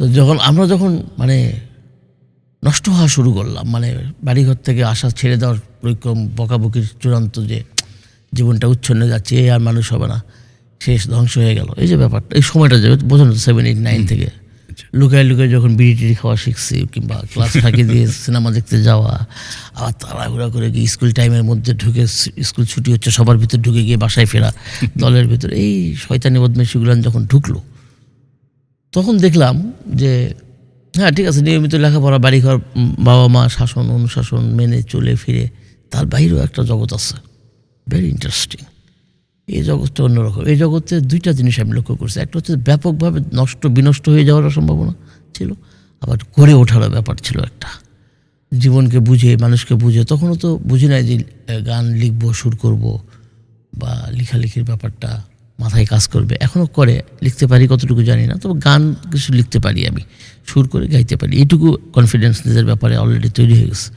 তো যখন আমরা যখন মানে নষ্ট হওয়া শুরু করলাম মানে বাড়িঘর থেকে আশা ছেড়ে দেওয়ার পরিক্রম বকাবকির চূড়ান্ত যে জীবনটা উচ্ছন্ন যাচ্ছে এ আর মানুষ হবে না শেষ ধ্বংস হয়ে গেল। এই যে ব্যাপারটা এই সময়টা যাবে বোঝানো সেভেন এইট নাইন থেকে। লুকায় লুকায় যখন বিড়ি টিড়ি খাওয়া শিখছি কিংবা ক্লাস ফাঁকি দিয়ে সিনেমা দেখতে যাওয়া আবার তাড়াহুড়া করে গিয়ে স্কুল টাইমের মধ্যে ঢুকে স্কুল ছুটি হচ্ছে সবার ভিতর ঢুকে গিয়ে বাসায় ফেরা দলের ভিতরে। এই শয়তানি বদমেশিগুলো যখন ঢুকলো তখন দেখলাম যে হ্যাঁ ঠিক আছে, নিয়মিত লেখাপড়া, বাড়িঘর বাবা মা শাসন, অনুশাসন মেনে চলে ফিরে, তার বাইরেও একটা জগৎ আছে। ভেরি ইন্টারেস্টিং এই জগৎটা অন্যরকম। এই জগতে দুইটা জিনিস আমি লক্ষ্য করছি। একটা হচ্ছে ব্যাপকভাবে নষ্ট, বিনষ্ট হয়ে যাওয়ার সম্ভাবনা ছিল, আবার গড়ে ওঠারও ব্যাপার ছিল একটা। জীবনকে বুঝে, মানুষকে বুঝে, তখনও তো বুঝি নাই যে গান লিখব, সুর করব, বা লেখালেখির ব্যাপারটা। মাথায় কাজ করবে। এখনও করে, লিখতে পারি, কতটুকু জানি না, তবে গান কিছু লিখতে পারি আমি, সুর করে গাইতে পারি। এইটুকু কনফিডেন্স নিজের ব্যাপারে অলরেডি তৈরি হয়ে গেছে।